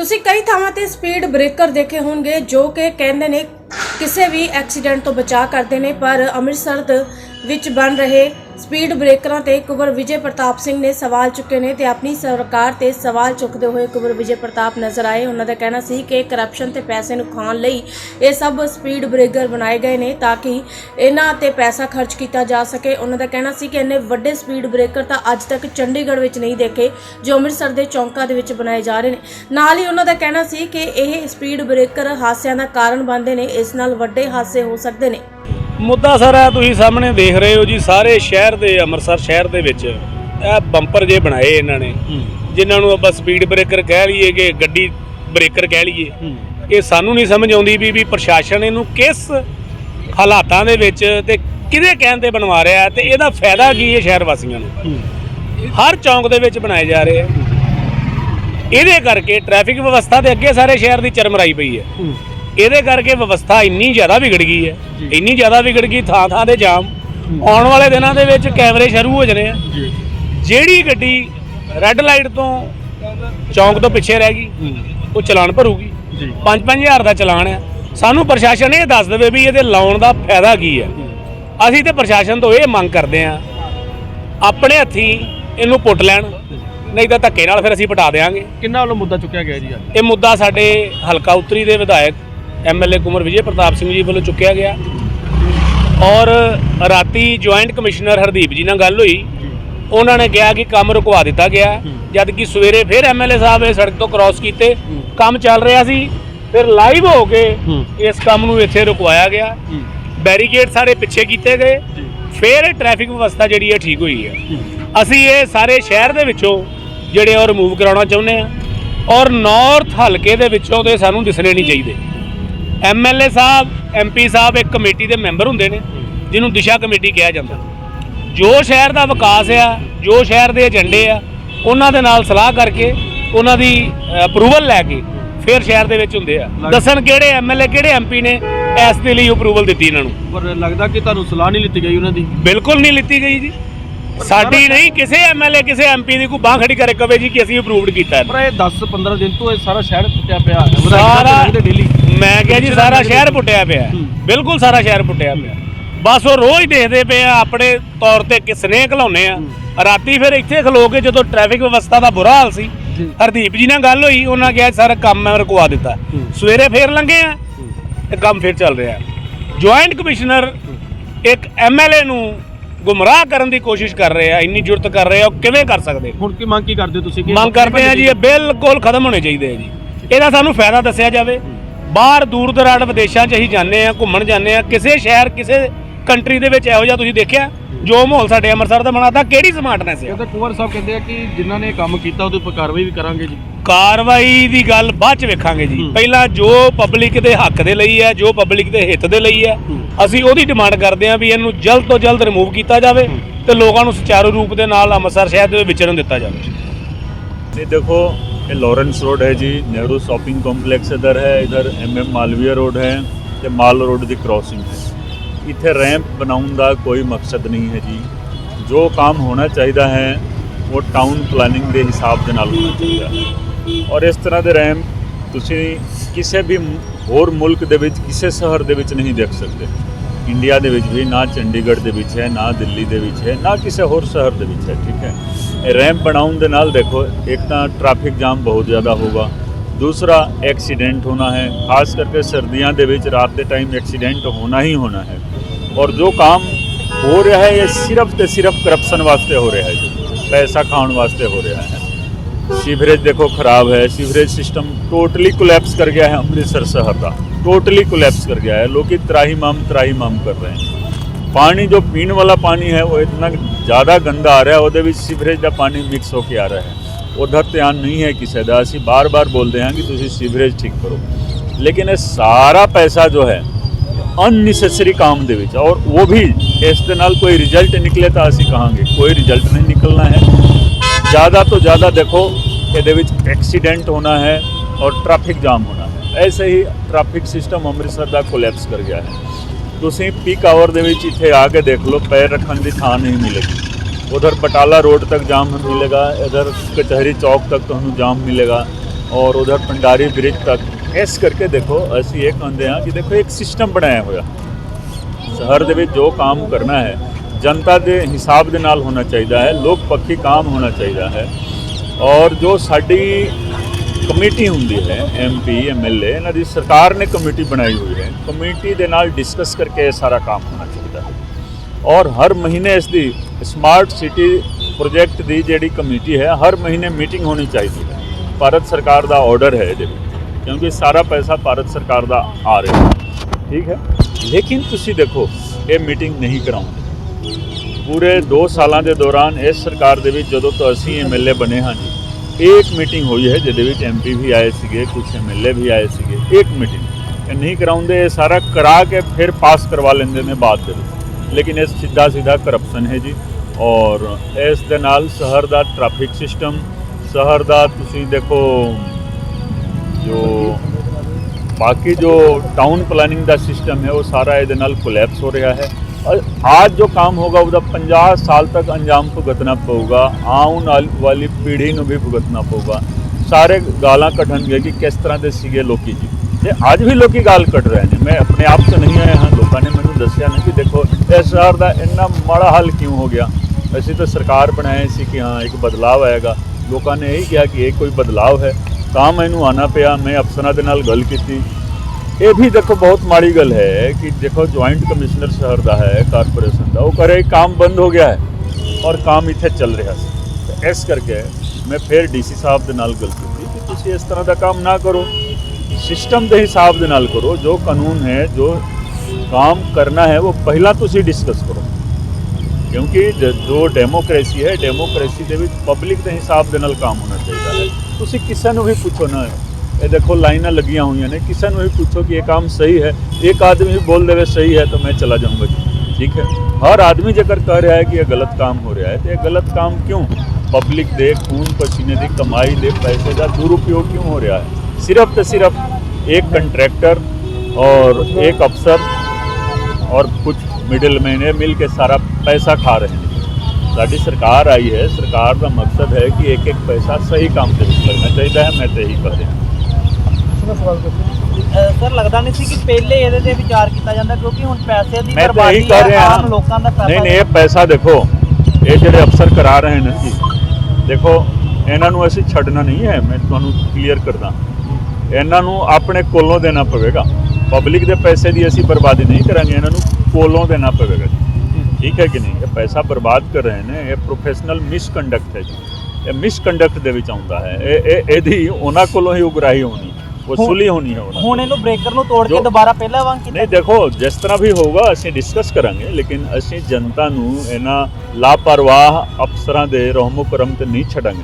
ਤੁਸੀਂ ਕਈ ਥਾਵਾਂ ਤੇ ਸਪੀਡ ਬ੍ਰੇਕਰ ਦੇਖੇ ਹੋਣਗੇ ਜੋ ਕਿ ਕਹਿੰਦੇ ਨੇ ਕਿਸੇ ਵੀ ਐਕਸੀਡੈਂਟ ਤੋਂ ਬਚਾਅ ਕਰਦੇ ਨੇ, ਪਰ ਅੰਮ੍ਰਿਤਸਰ ਦੇ ਵਿੱਚ ਬਣ ਰਹੇ ਸਪੀਡ ਬ੍ਰੇਕਰਾਂ ਤੇ ਕੁਵਰ ਵਿਜੇ ਪ੍ਰਤਾਪ ਸਿੰਘ ਨੇ ਸਵਾਲ ਚੁੱਕੇ ਨੇ ਤੇ ਆਪਣੀ ਸਰਕਾਰ ਤੇ ਸਵਾਲ ਚੁੱਕਦੇ ਹੋਏ ਕੁਵਰ ਵਿਜੇ ਪ੍ਰਤਾਪ ਨਜ਼ਰ ਆਏ। ਉਹਨਾਂ ਦਾ ਕਹਿਣਾ ਸੀ ਕਿ ਕਰਪਸ਼ਨ ਤੇ ਪੈਸੇ ਨੂੰ ਖਾਣ ਲਈ ਇਹ ਸਭ ਸਪੀਡ ਬ੍ਰੇਕਰ ਬਣਾਏ ਗਏ ਨੇ ਤਾਂ ਕਿ ਇਹਨਾਂ ਤੇ ਪੈਸਾ ਖਰਚ ਕੀਤਾ ਜਾ ਸਕੇ। ਉਹਨਾਂ ਦਾ ਕਹਿਣਾ ਸੀ ਕਿ ਇੰਨੇ ਵੱਡੇ ਸਪੀਡ ਬ੍ਰੇਕਰ ਤਾਂ ਅੱਜ ਤੱਕ ਚੰਡੀਗੜ੍ਹ ਵਿੱਚ ਨਹੀਂ ਦੇਖੇ, ਜੋ ਅੰਮ੍ਰਿਤਸਰ ਦੇ ਚੌਂਕਾਂ ਦੇ ਵਿੱਚ ਬਣਾਏ ਜਾ ਰਹੇ ਨੇ। ਨਾਲ ਹੀ ਉਹਨਾਂ ਦਾ ਕਹਿਣਾ ਸੀ ਕਿ ਇਹ ਸਪੀਡ ਬ੍ਰੇਕਰ ਹਾਦਸਿਆਂ ਦਾ ਕਾਰਨ ਬਣਦੇ ਨੇ ਇਸ ਨਾਲ ਵੱਡੇ ਹਾਦਸੇ ਹੋ ਸਕਦੇ ਨੇ। ਮੁੱਦਾ ਸਰ ਹੈ ਤੁਸੀਂ ਸਾਹਮਣੇ ਦੇਖ ਰਹੇ ਹੋ ਜੀ ਸਾਰੇ ਸ਼ਹਿਰ ਦੇ ਅੰਮ੍ਰਿਤਸਰ ਸ਼ਹਿਰ ਦੇ ਵਿੱਚ ਇਹ ਬੰਪਰ ਜੇ ਬਣਾਏ ਇਹਨਾਂ ਨੇ ਜਿਨ੍ਹਾਂ ਨੂੰ ਆਪਾਂ ਸਪੀਡ ਬ੍ਰੇਕਰ ਕਹਿ ਲਈਏ ਕਿ ਗੱਡੀ ਬ੍ਰੇਕਰ ਕਹਿ ਲਈਏ। ਇਹ ਸਾਨੂੰ ਨਹੀਂ ਸਮਝ ਆਉਂਦੀ ਵੀ ਵੀ ਪ੍ਰਸ਼ਾਸਨ ਇਹਨੂੰ ਕਿਸ ਹਾਲਾਤਾਂ ਦੇ ਵਿੱਚ ਤੇ ਕਿਹਦੇ ਕਹਿਣ ਤੇ ਬਣਵਾ ਰਿਹਾ ਹੈ ਤੇ ਇਹਦਾ ਫਾਇਦਾ ਕੀ ਹੈ ਸ਼ਹਿਰ ਵਾਸੀਆਂ ਨੂੰ? ਹਰ ਚੌਂਕ ਦੇ ਵਿੱਚ ਬਣਾਏ ਜਾ ਰਹੇ ਆ। ਇਹਦੇ ਕਰਕੇ ਟ੍ਰੈਫਿਕ ਵਿਵਸਥਾ ਦੇ ਅੱਗੇ ਸਾਰੇ ਸ਼ਹਿਰ ਦੀ ਚਰਮਰਾਈ ਪਈ ਹੈ। ਇਹਦੇ ਕਰਕੇ ਵਿਵਸਥਾ ਇੰਨੀ ਜ਼ਿਆਦਾ ਵਿਗੜ ਗਈ ਹੈ। ਇੰਨੀ ਜ਼ਿਆਦਾ ਵਿਗੜ ਗਈ ਥਾਂ ਥਾਂ ਦੇ ਜਾਮ। ਆਉਣ ਵਾਲੇ ਦਿਨਾਂ ਦੇ ਵਿੱਚ ਕੈਮਰੇ ਸ਼ੁਰੂ ਹੋ ਜਾਣੇ ਆ। ਜਿਹੜੀ ਗੱਡੀ ਰੈੱਡ ਲਾਈਟ ਤੋਂ ਚੌਂਕ ਤੋਂ ਪਿੱਛੇ ਰਹਿ ਗਈ ਉਹ ਚਲਾਨ ਭਰੂਗੀ। 5-5000 ਦਾ ਚਲਾਨ ਆ। ਸਾਨੂੰ ਪ੍ਰਸ਼ਾਸਨ ਇਹ ਦੱਸ ਦੇਵੇ ਵੀ ਇਹਦੇ ਲਾਉਣ ਦਾ ਫਾਇਦਾ ਕੀ ਹੈ। ਅਸੀਂ ਤੇ ਪ੍ਰਸ਼ਾਸਨ ਤੋਂ ਇਹ ਮੰਗ ਕਰਦੇ ਆ ਆਪਣੇ ਹੱਥੀ ਇਹਨੂੰ ਪੁੱਟ ਲੈਣ ਨਹੀਂ ਤਾਂ ਧੱਕੇ ਨਾਲ ਫਿਰ ਅਸੀਂ ਪਟਾ ਦੇਵਾਂਗੇ ਕਿੰਨਾ ਵੱਲੋਂ ਮੁੱਦਾ ਚੁੱਕਿਆ ਗਿਆ ਜੀ ਇਹ ਮੁੱਦਾ ਸਾਡੇ ਹਲਕਾ ਉੱਤਰੀ ਦੇ ਵਿਧਾਇਕ ਐਮਐਲਏ ਕੁਮਰ ਵਿਜੇ ਪ੍ਰਤਾਪ ਸਿੰਘ ਜੀ ਵੱਲੋਂ ਚੁੱਕਿਆ ਗਿਆ। ਔਰ ਰਾਤੀ ਜੁਆਇੰਟ ਕਮਿਸ਼ਨਰ ਹਰਦੀਪ ਜੀ ਨਾਲ ਗੱਲ ਹੋਈ। ਉਹਨਾਂ ਨੇ ਕਿਹਾ ਕਿ ਕੰਮ ਰੁਕਵਾ ਦਿੱਤਾ ਗਿਆ। ਜਦ ਕਿ ਸਵੇਰੇ ਫਿਰ ਐਮਐਲਏ ਸਾਹਿਬ ਇਹ ਸੜਕ ਤੋਂ ਕ੍ਰਾਸ ਕੀਤੇ। ਕੰਮ ਚੱਲ ਰਿਹਾ ਸੀ। ਫਿਰ ਲਾਈਵ ਹੋ ਕੇ ਇਸ ਕੰਮ ਨੂੰ ਇੱਥੇ ਰੁਕਵਾਇਆ ਗਿਆ। ਬੈਰੀਕੇਡ ਸਾਰੇ ਪਿੱਛੇ ਕੀਤੇ ਗਏ। ਫਿਰ ਇਹ ਟ੍ਰੈਫਿਕ ਵਿਵਸਥਾ ਜਿਹੜੀ ਹੈ ਠੀਕ ਹੋਈ ਹੈ। ਅਸੀਂ ਇਹ ਸਾਰੇ ਸ਼ਹਿਰ ਦੇ ਵਿੱਚੋਂ ਜਿਹੜੇ ਉਹ ਰਿਮੂਵ ਕਰਾਉਣਾ ਚਾਹੁੰਦੇ ਆ ਔਰ ਨਾਰਥ ਹਲਕੇ ਦੇ ਵਿੱਚੋਂ ਤੇ ਸਾਨੂੰ ਦਿਸਣੇ ਨਹੀਂ ਚਾਹੀਦੇ। ਐਮਐਲਏ ਸਾਹਿਬ ਐਮਪੀ ਸਾਹਿਬ ਇੱਕ ਕਮੇਟੀ ਦੇ ਮੈਂਬਰ ਹੁੰਦੇ ਨੇ ਜਿਹਨੂੰ ਦਿਸ਼ਾ ਕਮੇਟੀ ਕਿਹਾ ਜਾਂਦਾ। ਜੋ ਸ਼ਹਿਰ ਦਾ ਵਿਕਾਸ ਆ ਜੋ ਸ਼ਹਿਰ ਦੇ ਏਜੰਡੇ ਆ ਉਹਨਾਂ ਦੇ ਨਾਲ ਸਲਾਹ ਕਰਕੇ ਉਹਨਾਂ ਦੀ ਅਪਰੂਵਲ ਲੈ ਕੇ ਫਿਰ ਸ਼ਹਿਰ ਦੇ ਵਿੱਚ ਹੁੰਦੇ ਆ। ਦੱਸਣ ਕਿਹੜੇ ਐਮਐਲਏ ਕਿਹੜੇ ਐਮਪੀ ਨੇ ਇਸ ਦੇ ਲਈ ਅਪਰੂਵਲ ਦਿੱਤੀ ਇਹਨਾਂ ਨੂੰ। ਪਰ ਲੱਗਦਾ ਕਿ ਤੁਹਾਨੂੰ ਸਲਾਹ ਨਹੀਂ ਲਿੱਤੀ ਗਈ ਉਹਨਾਂ ਦੀ। ਬਿਲਕੁਲ ਨਹੀਂ ਲਿੱਤੀ ਗਈ ਜੀ। ਸਾਡੀ ਨਹੀਂ ਕਿਸੇ ਐਮਐਲਏ ਕਿਸੇ ਐਮਪੀ ਦੀ ਕੋਈ ਬਾਹ ਖੜੀ ਕਰੇ ਕਵੇ ਜੀ ਕਿ ਅਸੀਂ ਅਪਰੂਵਡ ਕੀਤਾ ਹੈ ਪਰ ਇਹ 10 15 ਦਿਨ ਤੋਂ ਇਹ ਸਾਰਾ ਸ਼ਹਿਰ ਟੁੱਟਿਆ ਪਿਆ ਹੈ। ਸਾਰਾ ਡੇਲੀ ਮੈਂ ਕਿਹਾ ਜੀ ਸਾਰਾ ਸ਼ਹਿਰ ਪੁੱਟਿਆ ਪਿਆ। ਹੈ। ਬਿਲਕੁਲ ਸਾਰਾ ਸ਼ਹਿਰ ਪੁੱਟਿਆ ਪਿਆ। ਬਸ ਉਹ ਰੋਜ਼ ਦੇਖਦੇ ਪਏ ਆ ਆਪਣੇ ਤੌਰ ਤੇ ਕਿ ਸਨੇਹ ਘਲਾਉਂਦੇ ਆ। ਰਾਤੀ ਫਿਰ ਇੱਥੇ ਖਲੋ ਕੇ ਜਦੋਂ ਟ੍ਰੈਫਿਕ ਵਿਵਸਥਾ ਦਾ ਬੁਰਾ ਹਾਲ ਸੀ। ਹਰਦੀਪ ਜੀ ਨਾਲ ਗੱਲ ਹੋਈ ਉਹਨਾਂ ਕਿਹਾ ਸਾਰਾ ਕੰਮ ਮੈਂ ਰੁਕਵਾ ਦਿੱਤਾ। ਸਵੇਰੇ ਫੇਰ ਲੰਘੇ ਆ ਤੇ ਕੰਮ ਫਿਰ ਚੱਲ ਰਿਹਾ। ਜੁਆਇੰਟ ਕਮਿਸ਼ਨਰ ਇੱਕ ਐਮਐਲਏ ਨੂੰ ਗੁੰਮਰਾਹ ਕਰਨ ਦੀ ਕੋਸ਼ਿਸ਼ ਕਰ ਰਹੇ ਆ ਇੰਨੀ ਜੁਰਤ ਕਰ ਰਹੇ ਆ ਉਹ ਕਿਵੇਂ ਕਰ ਸਕਦੇ ਹੁਣ ਕੀ ਮੰਗ ਕੀ ਕਰਦੇ ਹੋ ਤੁਸੀਂ? ਕਿ ਮੰਗ ਕਰਦੇ ਆ ਜੀ ਇਹ ਬਿਲਕੁਲ ਖਤਮ ਹੋਣੇ ਚਾਹੀਦੇ ਆ ਜੀ। ਇਹਦਾ ਸਾਨੂੰ ਫਾਇਦਾ ਦੱਸਿਆ ਜਾਵੇ। ਬਾਹਰ ਦੂਰ ਦਰਾੜ ਵਿਦੇਸ਼ਾਂ 'ਚ ਅਸੀਂ ਜਾਂਦੇ ਆ ਘੁੰਮਣ ਜਾਂਦੇ ਆ ਕਿਸੇ ਸ਼ਹਿਰ ਕਿਸੇ ਕੰਟਰੀ ਦੇ ਵਿੱਚ ਇਹੋ ਜਿਹਾ ਤੁਸੀਂ ਦੇਖਿਆ? ਜੋ ਮਾਹੌਲ ਸਾਡੇ ਅੰਮ੍ਰਿਤਸਰ ਦਾ ਬਣਾਤਾ ਕਿਹੜੀ ਸਮਾਰਟਨੈਸ ਹੈ ਕਹਿੰਦੇ ਕੁੰਵਰ ਸਾਹਿਬ ਕਹਿੰਦੇ ਆ ਕਿ ਜਿਨ੍ਹਾਂ ਨੇ ਕੰਮ ਕੀਤਾ ਉਹਦੇ ਉੱਪਰ ਕਾਰਵਾਈ ਵੀ ਕਰਾਂਗੇ ਜੀ। ਕਾਰਵਾਈ ਦੀ ਗੱਲ ਬਾਅਦ ਚ ਵੇਖਾਂਗੇ ਜੀ। ਪਹਿਲਾਂ ਜੋ ਪਬਲਿਕ ਦੇ ਹੱਕ ਦੇ ਲਈ ਹੈ ਜੋ ਪਬਲਿਕ ਦੇ ਹਿੱਤ ਦੇ ਲਈ ਹੈ ਅਸੀਂ ਉਹਦੀ ਡਿਮਾਂਡ ਕਰਦੇ ਹਾਂ ਵੀ ਇਹਨੂੰ ਜਲਦ ਤੋਂ ਜਲਦ ਰਿਮੂਵ ਕੀਤਾ ਜਾਵੇ ਤੇ ਲੋਕਾਂ ਨੂੰ ਸੁਚਾਰੂ ਰੂਪ ਦੇ ਨਾਲ ਅੰਮ੍ਰਿਤਸਰ ਸ਼ਹਿਰ ਦੇ ਵਿਚਰਨ ਦਿੱਤਾ ਜਾਵੇ। ਜੀ ਦੇਖੋ ये लॉरेंस रोड है जी नेहरू शॉपिंग कॉम्प्लेक्स इधर है इधर एम एम मालवीय रोड है ਤੇ ਮਾਲ ਰੋਡ ਦੀ ਕ੍ਰਾਸਿੰਗ ਹੈ ਇੱਥੇ ਰੈਂਪ ਬਣਾਉਣ ਦਾ ਕੋਈ ਮਕਸਦ ਨਹੀਂ ਹੈ ਜੀ ਜੋ ਕੰਮ ਹੋਣਾ ਚਾਹੀਦਾ ਹੈ ਉਹ ਟਾਊਨ ਪਲਾਨਿੰਗ ਦੇ ਹਿਸਾਬ ਦੇ ਨਾਲ ਹੋਣਾ ਚਾਹੀਦਾ ਹੈ ਔਰ ਇਸ ਤਰ੍ਹਾਂ ਦੇ ਰੈਂਪ ਤੁਸੀਂ ਕਿਸੇ ਵੀ ਮ- ਹੋਰ ਮੁਲਕ ਦੇ ਵਿੱਚ ਕਿਸੇ ਸ਼ਹਿਰ ਦੇ ਵਿੱਚ ਨਹੀਂ ਦੇਖ ਸਕਦੇ ਇੰਡੀਆ ਦੇ ਵਿੱਚ ਵੀ ਨਾ ਚੰਡੀਗੜ੍ਹ ਦੇ ਵਿੱਚ ਹੈ ਨਾ ਦਿੱਲੀ ਦੇ ਵਿੱਚ ਹੈ ਨਾ ਕਿਸੇ ਹੋਰ ਸ਼ਹਿਰ ਦੇ ਵਿੱਚ ਹੈ ਠੀਕ ਹੈ ਇਹ ਰੈਂਪ ਬਣਾਉਣ ਦੇ ਨਾਲ ਦੇਖੋ ਇੱਕ ਤਾਂ ਟ੍ਰੈਫਿਕ ਜਾਮ ਬਹੁਤ ਜ਼ਿਆਦਾ ਹੋਗਾ ਦੂਸਰਾ ਐਕਸੀਡੈਂਟ ਹੋਣਾ ਹੈ ਖਾਸ ਕਰਕੇ ਸਰਦੀਆਂ ਦੇ ਵਿੱਚ ਰਾਤ ਦੇ ਟਾਈਮ ਐਕਸੀਡੈਂਟ ਹੋਣਾ ਹੀ ਹੋਣਾ ਹੈ ਔਰ ਜੋ ਕੰਮ ਹੋ ਰਿਹਾ ਹੈ ਇਹ ਸਿਰਫ ਤੇ ਸਿਰਫ ਕਰਪਸ਼ਨ ਵਾਸਤੇ ਹੋ ਰਿਹਾ ਹੈ ਜੀ ਪੈਸਾ ਖਾਣ ਵਾਸਤੇ ਹੋ ਰਿਹਾ ਹੈ सीवरेज देखो खराब है सीवरेज सिस्टम टोटली कोलैप्स कर गया है अमृतसर शहर का टोटली कोलैप्स कर गया है लोग त्राही माम त्राही माम कर रहे हैं पानी जो पीने वाला पानी है वो इतना ज़्यादा गंदा आ रहा है ਉਹਦੇ ਵਿੱਚ ਸੀਵਰੇਜ ਦਾ ਪਾਣੀ ਮਿਕਸ ਹੋ ਕੇ ਆ ਰਿਹਾ ਹੈ ਉਧਰ ਧਿਆਨ ਨਹੀਂ ਹੈ ਕਿਸੇ ਦਾ ਅਸੀਂ ਬਾਰ-ਬਾਰ ਬੋਲਦੇ ਹਾਂ ਕਿ ਤੁਸੀਂ ਸੀਵਰੇਜ ਠੀਕ ਕਰੋ ਲੇਕਿਨ ਇਹ ਸਾਰਾ ਪੈਸਾ ਜੋ ਹੈ ਅਨਨੈਸੈਸਰੀ ਕੰਮ ਦੇ ਵਿੱਚ ਔਰ ਉਹ ਵੀ ਇਸ ਦੇ ਨਾਲ ਕੋਈ ਰਿਜ਼ਲਟ ਨਿਕਲੇ ਤਾਂ ਅਸੀਂ ਕਹਾਂਗੇ ਕੋਈ ਰਿਜ਼ਲਟ ਨਹੀਂ ਨਿਕਲਣਾ ਹੈ ज़्यादा तो ज़्यादा देखो ਇਹਦੇ ਵਿੱਚ ਐਕਸੀਡੈਂਟ ਹੋਣਾ ਹੈ ਔਰ ਟ੍ਰੈਫਿਕ ਜਾਮ ਹੋਣਾ ਹੈ ਐਸੇ ਹੀ ਟ੍ਰੈਫਿਕ ਸਿਸਟਮ ਅੰਮ੍ਰਿਤਸਰ ਦਾ ਕੋਲੈਪਸ ਕਰ ਗਿਆ ਹੈ। ਤੁਸੀਂ ਪੀਕ ਆਵਰ ਦੇ ਵਿੱਚ ਇੱਥੇ ਆ ਕੇ ਦੇਖ ਲਓ, ਪੈਰ ਰੱਖਣ ਦੀ ਥਾਂ ਨਹੀਂ ਮਿਲੇਗੀ। ਉਧਰ ਬਟਾਲਾ ਰੋਡ ਤੱਕ ਜਾਮ ਮਿਲੇਗਾ, ਇਧਰ ਕਚਹਿਰੀ ਚੌਕ ਤੱਕ ਤੁਹਾਨੂੰ ਜਾਮ ਮਿਲੇਗਾ ਔਰ ਉਧਰ ਪੰਡਾਰੀ ਬ੍ਰਿਜ ਤੱਕ। ਇਸ ਕਰਕੇ ਦੇਖੋ, ਅਸੀਂ ਇਹ ਕਹਿੰਦੇ ਹਾਂ ਕਿ ਦੇਖੋ, ਇੱਕ ਸਿਸਟਮ ਬਣਾਇਆ ਹੋਇਆ। ਸ਼ਹਿਰ ਦੇ ਵਿੱਚ ਜੋ ਕੰਮ ਕਰਨਾ ਹੈ, ਜਨਤਾ ਦੇ ਹਿਸਾਬ ਦੇ ਨਾਲ ਹੋਣਾ ਚਾਹੀਦਾ ਹੈ, ਲੋਕ ਪੱਖੀ ਕੰਮ ਹੋਣਾ ਚਾਹੀਦਾ ਹੈ। ਔਰ ਜੋ ਸਾਡੀ ਕਮੇਟੀ ਹੁੰਦੀ ਹੈ ਐਮਪੀ ਐਮਐਲਏ ਇਹਨਾਂ ਦੀ ਸਰਕਾਰ ਨੇ ਕਮੇਟੀ ਬਣਾਈ ਹੋਈ ਹੈ। ਕਮੇਟੀ ਦੇ ਨਾਲ ਡਿਸਕਸ ਕਰਕੇ ਇਹ ਸਾਰਾ ਕੰਮ ਹੋਣਾ ਚਾਹੀਦਾ ਹੈ। ਔਰ ਹਰ ਮਹੀਨੇ ਇਸ ਦੀ ਸਮਾਰਟ ਸਿਟੀ ਪ੍ਰੋਜੈਕਟ ਦੀ ਜਿਹੜੀ ਕਮੇਟੀ ਹੈ, ਹਰ ਮਹੀਨੇ ਮੀਟਿੰਗ ਹੋਣੀ ਚਾਹੀਦੀ ਹੈ। ਭਾਰਤ ਸਰਕਾਰ ਦਾ ਆਰਡਰ ਹੈ ਇਹਦੇ ਵਿੱਚ, ਕਿਉਂਕਿ ਸਾਰਾ ਪੈਸਾ ਭਾਰਤ ਸਰਕਾਰ ਦਾ ਆ ਰਿਹਾ ਹੈ। ਠੀਕ ਹੈ? ਲੇਕਿਨ ਤੁਸੀਂ ਦੇਖੋ, ਇਹ ਮੀਟਿੰਗ ਨਹੀਂ ਕਰਾਉਂਦੇ। ਪੂਰੇ 2 ਸਾਲਾਂ ਦੇ ਦੌਰਾਨ ਇਸ ਸਰਕਾਰ ਦੇ ਵਿੱਚ ਜਦੋਂ ਤੋਂ ਅਸੀਂ ਐਮਐਲਏ ਬਣੇ ਹਾਂ ਜੀ ਇੱਕ ਮੀਟਿੰਗ ਹੋਈ ਹੈ ਜਿਹਦੇ ਵਿੱਚ ਐਮਪੀ ਵੀ ਆਏ ਸੀਗੇ ਕੁਝ ਐਮਐਲਏ ਵੀ ਆਏ ਸੀਗੇ ਇੱਕ ਮੀਟਿੰਗ ਇਹ ਨਹੀਂ ਕਰਾਉਂਦੇ ਇਹ ਸਾਰਾ ਕਰਾ ਕੇ ਫਿਰ ਪਾਸ ਕਰਵਾ ਲੈਂਦੇ ਨੇ ਬਾਅਦ ਦੇ ਵਿੱਚ ਲੇਕਿਨ ਇਹ ਸਿੱਧਾ ਸਿੱਧਾ ਕਰਪਸ਼ਨ ਹੈ ਜੀ ਔਰ ਇਸ ਦੇ ਨਾਲ ਸ਼ਹਿਰ ਦਾ ਟ੍ਰੈਫਿਕ ਸਿਸਟਮ ਸ਼ਹਿਰ ਦਾ ਤੁਸੀਂ ਦੇਖੋ ਜੋ ਬਾਕੀ ਜੋ ਟਾਊਨ ਪਲੈਨਿੰਗ ਦਾ ਸਿਸਟਮ ਹੈ ਉਹ ਸਾਰਾ ਇਹਦੇ ਨਾਲ ਕੋਲੈਪਸ ਹੋ ਰਿਹਾ ਹੈ ਔਰ ਅੱਜ ਜੋ ਕੰਮ ਹੋਗਾ ਉਹਦਾ 50 ਸਾਲ ਤੱਕ ਅੰਜਾਮ ਭੁਗਤਣਾ ਪਊਗਾ। ਆਉਣ ਵਾਲੀ ਪੀੜ੍ਹੀ ਨੂੰ ਵੀ ਭੁਗਤਣਾ ਪਊਗਾ। ਸਾਰੇ ਗਾਲਾਂ ਕੱਢਣਗੇ ਕਿ ਕਿਸ ਤਰ੍ਹਾਂ ਦੇ ਸੀਗੇ ਲੋਕੀ ਜੀ। ਤੇ ਅੱਜ ਵੀ ਲੋਕੀ ਗਾਲ ਕੱਢ ਰਹੇ ਨੇ। ਮੈਂ ਆਪਣੇ ਆਪ ਤੋਂ ਨਹੀਂ ਆਇਆ ਹਾਂ। ਲੋਕਾਂ ਨੇ ਮੈਨੂੰ ਦੱਸਿਆ ਨਾ ਕਿ ਦੇਖੋ ਇਸ ਸ਼ਹਿਰ ਦਾ ਇੰਨਾ ਮਾੜਾ ਹਾਲ ਕਿਉਂ ਹੋ ਗਿਆ? ਅਸੀਂ ਤਾਂ ਸਰਕਾਰ ਬਣਾਏ ਸੀ ਕਿ ਹਾਂ, ਇੱਕ ਬਦਲਾਅ ਆਏਗਾ। ਲੋਕਾਂ ਨੇ ਇਹੀ ਕਿਹਾ ਕਿ ਇਹ ਕੋਈ ਬਦਲਾਅ ਹੈ। ਤਾਂ ਮੈਨੂੰ ਆਣਾ ਪਿਆ। ਮੈਂ ਅਫਸਰਾਂ ਦੇ ਨਾਲ ਗੱਲ ਕੀਤੀ। ਇਹ ਵੀ ਦੇਖੋ ਬਹੁਤ ਮਾੜੀ ਗੱਲ ਹੈ ਕਿ ਦੇਖੋ ਜੁਆਇੰਟ ਕਮਿਸ਼ਨਰ ਸ਼ਹਿਰ ਦਾ ਹੈ ਕਾਰਪੋਰੇਸ਼ਨ ਦਾ, ਉਹ ਕਰੇ ਕੰਮ ਬੰਦ ਹੋ ਗਿਆ ਹੈ ਔਰ ਕੰਮ ਇੱਥੇ ਚੱਲ ਰਿਹਾ ਸੀ। ਤੇ ਇਸ ਕਰਕੇ ਮੈਂ ਫਿਰ ਡੀਸੀ ਸਾਹਿਬ ਦੇ ਨਾਲ ਗੱਲ ਕੀਤੀ ਕਿ ਤੁਸੀਂ ਇਸ ਤਰ੍ਹਾਂ ਦਾ ਕੰਮ ਨਾ ਕਰੋ। ਸਿਸਟਮ ਦੇ ਹਿਸਾਬ ਦੇ ਨਾਲ ਕਰੋ, ਜੋ ਕਾਨੂੰਨ ਹੈ, ਜੋ ਕੰਮ ਕਰਨਾ ਹੈ, ਉਹ ਪਹਿਲਾਂ ਤੁਸੀਂ ਡਿਸਕਸ ਕਰੋ। ਕਿਉਂਕਿ ਜ- ਜੋ ਡੈਮੋਕ੍ਰੇਸੀ ਹੈ ਡੈਮੋਕ੍ਰੇਸੀ ਦੇ ਵਿੱਚ ਪਬਲਿਕ ਦੇ ਹਿਸਾਬ ਦੇ ਨਾਲ ਕੰਮ ਹੋਣਾ ਚਾਹੀਦਾ ਹੈ। ਤੁਸੀਂ ਕਿਸੇ ਨੂੰ ਵੀ ਪੁੱਛੋ ਨਾ। ਇਹ देखो लाइन लगिया हुई किसी ਕਿਸੇ ਨੂੰ ਵੀ ਪੁੱਛੋ ਕਿ ਇਹ ਕੰਮ ਸਹੀ ਹੈ। ਇੱਕ ਆਦਮੀ ਵੀ ਬੋਲ ਦੇਵੇ ਸਹੀ ਹੈ ਤਾਂ ਮੈਂ ਚਲਾ ठीक है हर आदमी जगह कह रहा है कि यह गलत काम हो रहा है तो यह गलत काम क्यों पब्लिक दे खून पसीने दे कमाई दे पैसे का दुरुपयोग क्यों हो रहा है सिर्फ़ तो सिर्फ़ एक कंट्रैक्टर और एक अफसर और कुछ मिडिल मैन मिल के सारा पैसा खा रहे हैं साड़ी सरकार आई है सरकार का मकसद है कि एक एक पैसा सही काम से करना चाहिए है मैं तो यही कह रहा हूँ ਕਰ ਰਿਹਾ। ਅਹ ਸਰ ਲੱਗਦਾ ਨਹੀਂ ਸੀ ਕਿ ਪਹਿਲੇ ਇਹਦੇ ਤੇ ਵਿਚਾਰ ਕੀਤਾ ਜਾਂਦਾ ਕਿਉਂਕਿ ਹੁਣ ਪੈਸੇ ਦੀ ਬਰਬਾਦੀ ਹੈ ਆਮ ਲੋਕਾਂ ਦਾ ਪੈਸਾ ਨਹੀਂ ਨਹੀਂ ਇਹ ਪੈਸਾ ਦੇਖੋ ਇਹ ਜਿਹੜੇ ਅਫਸਰ ਕਰਾ ਰਹੇ ਨੇ ਜੀ ਦੇਖੋ ਇਹਨਾਂ ਨੂੰ ਅਸੀਂ ਛੱਡਣਾ ਨਹੀਂ ਹੈ ਮੈਂ ਤੁਹਾਨੂੰ ਕਲੀਅਰ ਕਰਦਾ। ਇਹਨਾਂ ਨੂੰ ਆਪਣੇ ਕੋਲੋਂ ਦੇਣਾ ਪਵੇਗਾ। ਪਬਲਿਕ ਦੇ ਪੈਸੇ ਦੀ ਅਸੀਂ ਬਰਬਾਦੀ ਨਹੀਂ ਕਰਾਂਗੇ ਇਹਨਾਂ ਨੂੰ ਕੋਲੋਂ ਦੇਣਾ ਪਵੇਗਾ ਜੀ। ਠੀਕ ਹੈ ਕਿ ਨਹੀਂ? ਇਹ ਪੈਸਾ ਬਰਬਾਦ ਕਰ ਰਹੇ ਨੇ ਇਹ ਪ੍ਰੋਫੈਸ਼ਨਲ ਮਿਸਕੰਡਕਟ ਹੈ ਜੀ। ਇਹ ਮਿਸਕੰਡਕਟ ਦੇ ਵਿੱਚ ਆਉਂਦਾ ਹੈ। ਇਹ ਇਹ ਇਹਦੀ ਉਹਨਾਂ ਕੋਲੋਂ ਹੀ ਉਗਰਾਹੀ ਹੋਣੀ। ਵਸੂਲੀ ਹੋਣੀ ਹੈ ਉਹਨਾਂ ਹੁਣ ਇਹਨੂੰ ਬ੍ਰੇਕਰ ਨੂੰ ਤੋੜ ਕੇ ਦੁਬਾਰਾ ਪਹਿਲਾਂ ਵਾਂਗ ਕੀਤਾ? ਨਹੀਂ ਦੇਖੋ ਜਿਸ ਤਰ੍ਹਾਂ ਵੀ ਹੋਊਗਾ ਅਸੀਂ ਡਿਸਕਸ ਕਰਾਂਗੇ ਲੇਕਿਨ ਅਸੀਂ ਜਨਤਾ ਨੂੰ ਇਹਨਾਂ ਲਾਪਰਵਾਹ ਅਫਸਰਾਂ ਦੇ ਰਹਿਮੋ ਕਰਮ ਤੇ ਨਹੀਂ ਛੱਡਾਂਗੇ।